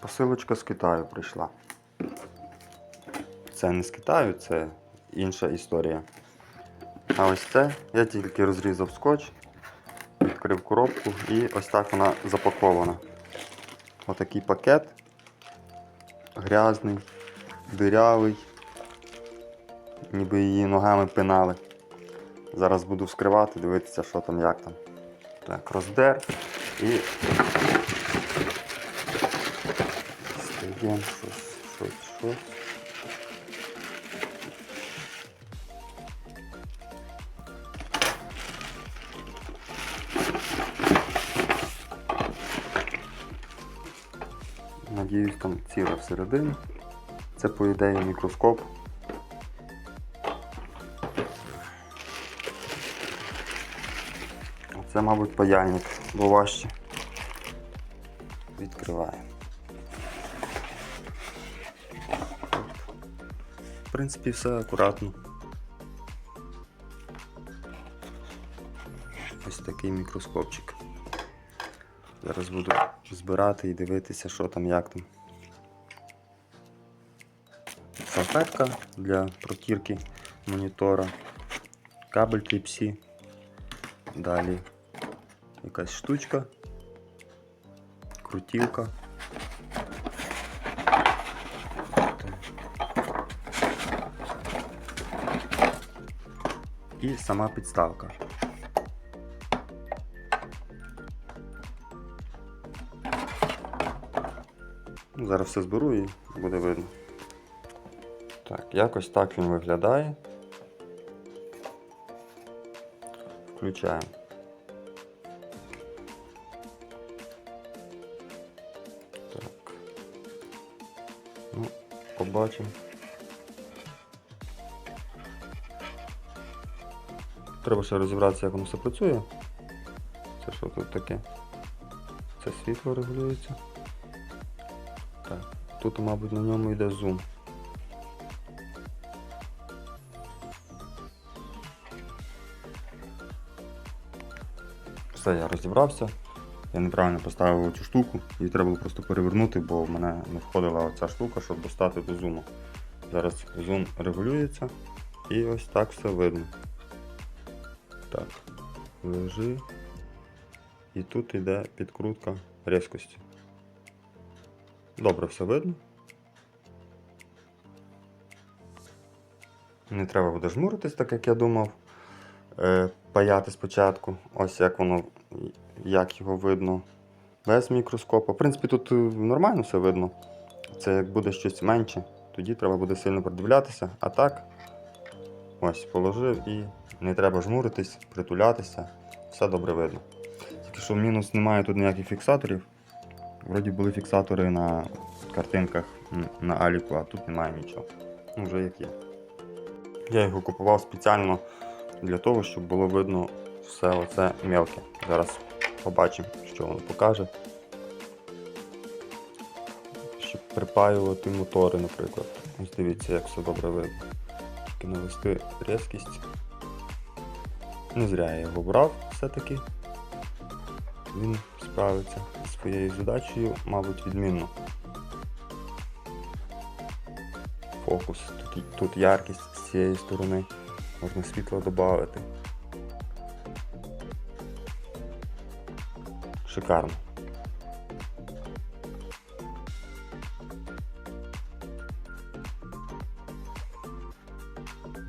Посилочка з Китаю прийшла. Це не з Китаю, це інша історія. А ось це я тільки розрізав скотч, відкрив коробку і ось так вона запакована. Отакий пакет. Грязний, дирявий. Ніби її ногами пинали. Зараз буду вскривати, дивитися, що там, як там. Так, роздер і Стаємо щось, щось, щось. Надіюсь, там ціла всередині. Це, по ідеї, мікроскоп. Це, мабуть, паяльник, бо важче. Відкриваємо. Принципі, все акуратно. Ось такий мікроскопчик. Зараз буду збирати і дивитися, що там, як там. Салфетка для протірки монітора, кабель Type-C, далі якась штучка, крутілка. І сама підставка. Зараз все зберу і буде видно. Так, якось так він виглядає. Включаємо. Так. Ну, побачимо. Треба ще розібратися, як воно все працює. Це що тут таке? Це світло регулюється. Так, тут, мабуть, на ньому йде зум. Все, я розібрався. Я неправильно поставив цю штуку, її треба було просто перевернути, бо в мене не входила оця штука, щоб достати до зуму. Зараз зум регулюється і ось так все видно. Так, лежи. І тут йде підкрутка різкості. Добре все видно. Не треба буде жмуритись, так як я думав. Е, паяти спочатку. Ось як воно, як його видно без мікроскопу. В принципі, тут е, нормально все видно. Це як буде щось менше, тоді треба буде сильно придивлятися. А так, ось положив і не треба жмуритись, притулятися, все добре видно. Тільки що в мінус немає тут ніяких фіксаторів. Вроді були фіксатори на картинках на Аліку, а тут немає нічого. Ну, вже як є. Я його купував спеціально для того, щоб було видно все оце мелке. Зараз побачимо, що воно покаже. Щоб припаювати мотори, наприклад. Ось дивіться, як все добре видно. Тільки навести різкість. Не зря я його брав все-таки. Він справиться зі своєю задачею, мабуть, відмінно. Фокус, тут, тут яркість з цієї сторони, можна світло додати. Шикарно.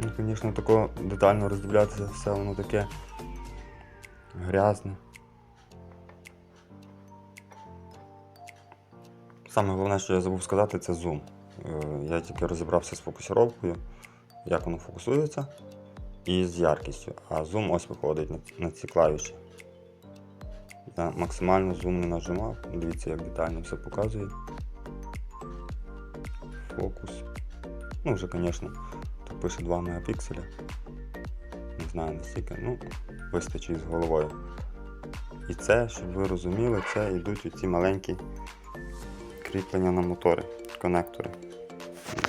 Ну, звісно, тако детально роздивлятися все воно таке грязне. Саме головне, що я забув сказати, це зум. Е, Я тільки розібрався з фокусировкою, як воно фокусується, і з яркістю. А зум ось виходить на, ці клавіші. Я максимально зум не нажимав. Дивіться, як детально все показує. Фокус. Ну, вже, звісно, пише 2 мегапікселя. Не знаю настільки, ну, вистачить з головою. І це, щоб ви розуміли, це йдуть оці маленькі кріплення на мотори, конектори.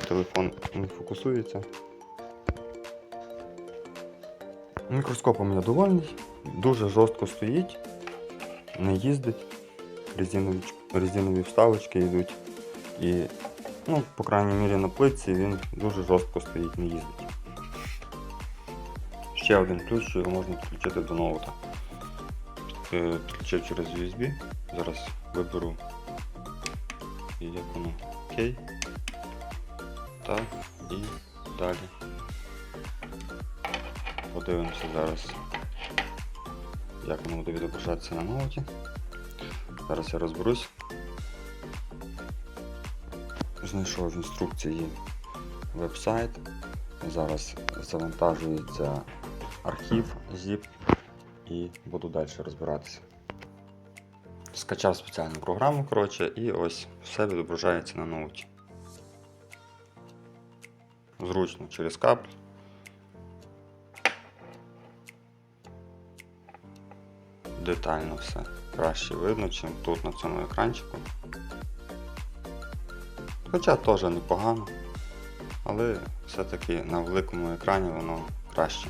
Телефон не фокусується. Мікроскопом я довольний, дуже жорстко стоїть, не їздить. Резинові, резинові вставочки йдуть. І, ну, по крайній мірі на плитці він дуже жорстко стоїть, не їздить. Ще один плюс, що його можна підключити до ноута. Е, Підключив через USB. Зараз виберу і як воно. Окей. Так, і далі. Подивимося зараз, як воно буде відображатися на ноуті. Зараз я розберусь. Знайшов в інструкції веб-сайт. Зараз завантажується архів zip і буду далі розбиратися. Скачав спеціальну програму, коротше, і ось все відображається на ноуті. Зручно через кабель. Детально все краще видно, ніж тут на цьому екранчику. Хоча теж непогано, але все-таки на великому екрані воно краще.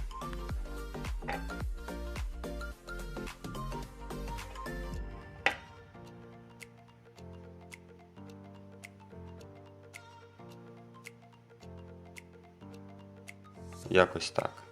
Якось так.